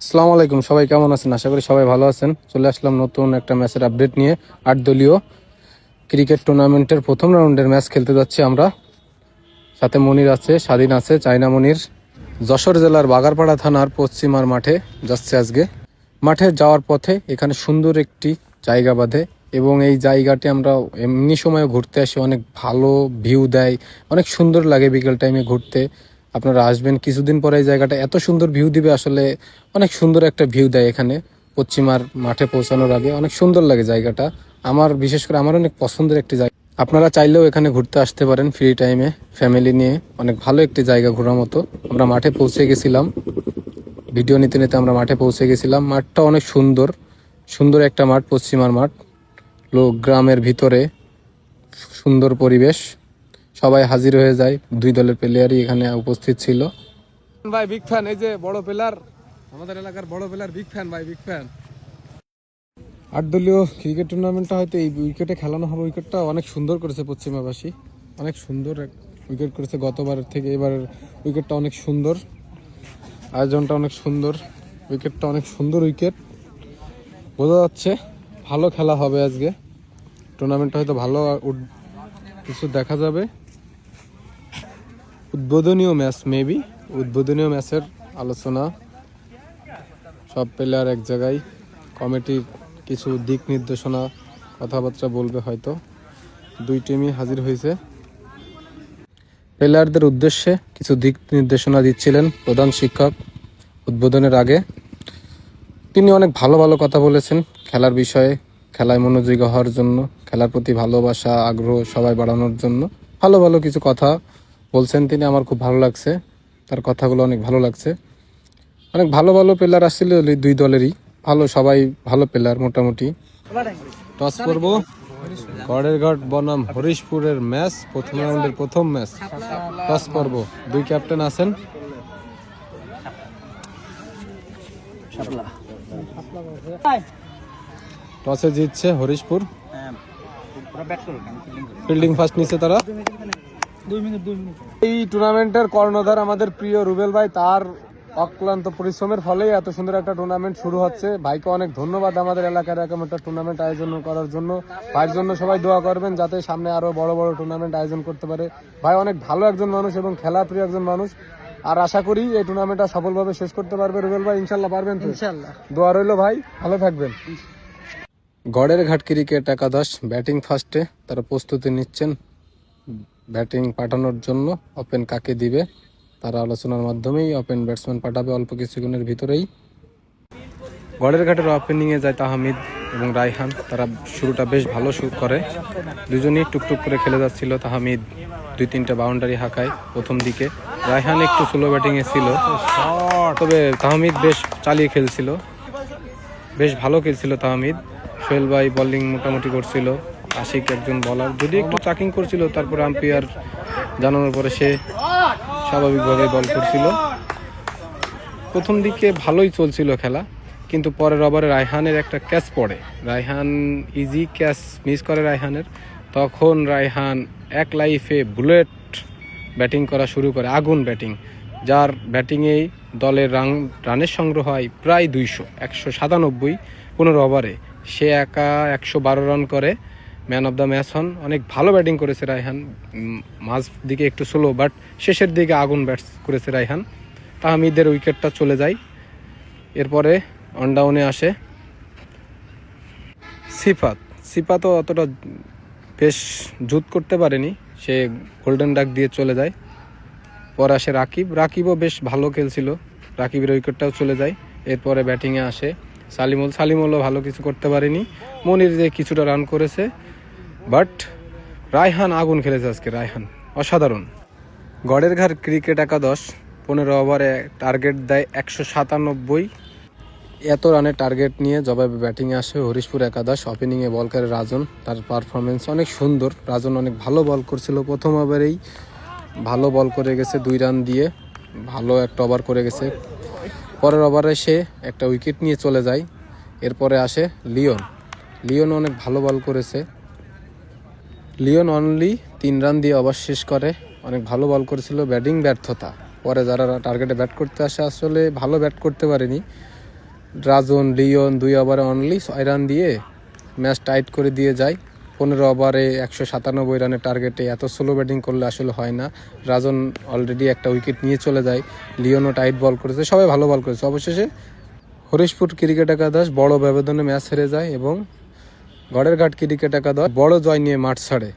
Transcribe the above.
আসসালামু আলাইকুম, সবাই কেমন আছেন? আশা করি সবাই ভালো আছেন। চলে আসলাম নতুন একটা ম্যাচের আপডেট নিয়ে। আট দলীয় ক্রিকেট টুর্নামেন্টের প্রথম রাউন্ডের ম্যাচ খেলতে যাচ্ছি আমরা। সাথে মনির আছে, স্বাধীন আছে চাইনা মনির। যশোর জেলার বাগারপাড়া থানার পশ্চিমার মাঠে যাচ্ছে আজকে। মাঠে যাওয়ার পথে এখানে সুন্দর একটি জায়গা বাঁধে এবং এই জায়গাটি আমরা এমনি সময় ঘুরতে আসি, অনেক ভালো ভিউ দেয়, অনেক সুন্দর লাগে বিকেল টাইমে ঘুরতে। আপনারা আসবেন কিছুদিন পরে এই জায়গাটা এত সুন্দর ভিউ দিবে, আসলে অনেক সুন্দর একটা ভিউ দেয় এখানে, পশ্চিমার মাঠে পৌঁছানোর আগে। অনেক সুন্দর লাগে জায়গাটা। আমার, বিশেষ করে আমার অনেক পছন্দের একটি জায়গা। আপনারা চাইলেও এখানে ঘুরতে আসতে পারেন ফ্রি টাইমে ফ্যামিলি নিয়ে। অনেক ভালো একটি জায়গা ঘোরার মতো। আমরা মাঠে পৌঁছে গেছিলাম। ভিডিও নিতে নিতে আমরা মাঠে পৌঁছে গেছিলাম। মাঠটা অনেক সুন্দর। সুন্দর একটা মাঠ, পশ্চিমার মাঠ। লোক গ্রামের ভিতরে, সুন্দর পরিবেশ। সবাই হাজির হয়ে যায়। দুই দলের প্লেয়ারই এখানে উপস্থিত ছিল। ভাই বিগ ফ্যান এই যে বড় প্লেয়ার আমাদের এলাকার বড় প্লেয়ার বিগ ফ্যান ভাই বিগ ফ্যান আট দলীয় ক্রিকেট টুর্নামেন্টটা হয়তো এই উইকেটে খেলানো হবে। উইকেটটা অনেক সুন্দর করেছে পশ্চিমাবাসী। অনেক সুন্দর উইকেট করেছে। গতবারের থেকে এবারের উইকেটটা অনেক সুন্দর। আয়োজনটা অনেক সুন্দর। উইকেটটা অনেক সুন্দর উইকেট বোঝা যাচ্ছে, ভালো খেলা হবে আজকে। টুর্নামেন্টটা হয়তো ভালো কিছু দেখা যাবে। উদ্বোধনীয় ম্যাচ মেবি উদ্বোধনীয় ম্যাচের আলোচনা সব প্লেয়ার এক জায়গায়। কমিটির কিছু দিক নির্দেশনা, কথাবার্তা বলবে হয়তো। দুই টিমই হাজির হয়েছে। প্লেয়ারদের উদ্দেশ্যে কিছু দিক নির্দেশনা দিচ্ছিলেন প্রধান শিক্ষক উদ্বোধনের আগে। তিনি অনেক ভালো ভালো কথা বলেছেন খেলার বিষয়ে, খেলায় মনোযোগী হওয়ার জন্য। খেলার প্রতি ভালোবাসা, আগ্রহ সবাই বাড়ানোর জন্য। ভালো ভালো কিছু কথা বলছেন তিনি, আমার খুব ভালো লাগছে। তার কথাগুলো অনেক ভালো লাগছে। অনেক ভালো ভালো প্লেয়ার আসছিল দুই দলেরই। ভালো, সবাই ভালো প্লেয়ার মোটামুটি। টস করব। গড়ের ঘাট বনাম হরিশপুরের ম্যাচ প্রথম রাউন্ডের প্রথম ম্যাচ টস পর্ব দুই ক্যাপ্টেন আছেন। টসে জিতছে হরিশপুর। ফিল্ডিং ফার্স্ট নিচ্ছে তারা? এই টুর্নামেন্টের কর্ণধার আমাদের প্রিয় রুবেল ভাই তার অক্লান্ত পরিশ্রমের ফলেই এত সুন্দর একটা টুর্নামেন্ট শুরু হচ্ছে। ভাইকে অনেক ধন্যবাদ আমাদের এলাকার এরকম একটা টুর্নামেন্ট আয়োজন করার জন্য। ভাইয়ের জন্য সবাই দোয়া করবেন যাতে সামনে আরও বড় বড় টুর্নামেন্ট আয়োজন করতে পারে। ভাই অনেক ভালো একজন মানুষ এবং খেলা প্রিয় একজন মানুষ। আর আশা করি এই টুর্নামেন্টটা সফলভাবে শেষ করতে পারবে রুবেল ভাই। ইনশাল্লাহ পারবেন তো? ইনশাল্লাহ দোয়া রইল ভাই ভালো থাকবেন। গড়ের ঘাট ক্রিকেট একাদশ, ব্যাটিং ফার্স্টে তারা প্রস্তুতি নিচ্ছেন। ব্যাটিং পাঠানোর জন্য ওপেন কাকে দিবে, তারা আলোচনার মাধ্যমেই ওপেন ব্যাটসম্যান পাঠাবে অল্প কিছুক্ষণের ভিতরেই। গড়ের ঘাটের ওপেনিংয়ে যায় তাহমিদ এবং রায়হান, তারা শুরুটা বেশ ভালো শুরু করে। দুজনেই টুকটুক করে খেলে যাচ্ছিল তাহমিদ। দুই তিনটা বাউন্ডারি হাঁকায় প্রথম দিকে। রায়হান একটু স্লো ব্যাটিংয়ে ছিল। তবে তাহমিদ বেশ চালিয়ে খেলছিল। বেশ ভালো খেলছিল তাহমিদ। সোহেল ভাই বোলিং মোটামুটি করছিল। আশিক একজন বলার যদি একটু চাকিং করছিল, তারপরে আম্পায়ার জানানোর পরে সে স্বাভাবিকভাবে বল করছিল। প্রথম দিকে ভালোই চলছিল খেলা, কিন্তু পরের ওভারে রায়হানের একটা ক্যাচ পড়ে। রায়হান ইজি ক্যাচ মিস করে রায়হানের। তখন রায়হান এক লাইফে বুলেট ব্যাটিং করা শুরু করে, আগুন ব্যাটিং যার ব্যাটিংয়েই দলের রান, রানের সংগ্রহ হয় প্রায় দুইশো, একশো সাতানব্বই পনেরো ওভারে। সে একা একশো বারো রান করে ম্যান অফ দ্য ম্যাচ হন। অনেক ভালো ব্যাটিং করেছে রায়হান। মাঝ দিকে একটু স্লো বাট শেষের দিকে আগুন ব্যাটস করেছে রায়হান। তাহমিদের উইকেটটা চলে যায়। এরপরে অনডাউনে আসে সিফাত। সিফাতও অতটা বেশ জুত করতে পারেনি। সে গোল্ডেন ডাক দিয়ে চলে যায়। পরে আসে রাকিব। রাকিবও বেশ ভালো খেলছিল। রাকিবের উইকেটটাও চলে যায়। এরপরে ব্যাটিংয়ে আসে সালিমুল সালিমুলও ভালো কিছু করতে পারেনি। মনির যে কিছুটা রান করেছে বাট রায়হান আগুন খেলেছে আজকে, রায়হান। অসাধারণ। গড়ের ঘর ক্রিকেট একাদশ পনেরো ওভারে টার্গেট দেয় একশো সাতানব্বই। এত রানের টার্গেট নিয়ে জবাবে ব্যাটিংয়ে আসে হরিশপুর একাদশ। ওপেনিংয়ে বল করে রাজন, তার পারফরমেন্স অনেক সুন্দর। রাজন অনেক ভালো বল করছিল প্রথম ওভারেই। ভালো বল করে গেছে, দুই রান দিয়ে। ভালো একটা ওভার করে গেছে। পরের ওভারে সে একটা উইকেট নিয়ে চলে যায়। এরপরে আসে লিওন। লিওন অনেক ভালো বল করেছে। লিওন অনলি তিন রান দিয়ে ওভার শেষ করে। অনেক ভালো বল করেছিল ব্যাটিং ব্যর্থতা। পরে যারা টার্গেটে ব্যাট করতে আসে, আসলে ভালো ব্যাট করতে পারেনি। রাজন, লিওন দুই ওভারে অনলি ছয় রান দিয়ে ম্যাচ টাইট করে দিয়ে যায়। পনেরো ওভারে একশো সাতানব্বই রানের টার্গেটে এত স্লো ব্যাটিং করলে আসলে হয় না। রাজন অলরেডি একটা উইকেট নিয়ে চলে যায়। লিওনও টাইট বল করেছে। সবাই ভালো বল করেছে। অবশেষে হরিশপুর ক্রিকেট একাদশ বড় ব্যবধানে ম্যাচ হেরে যায় এবং গড়ের ঘাট ক্রিকেট একাদশ বড় জয় নিয়ে মাঠ ছাড়ে।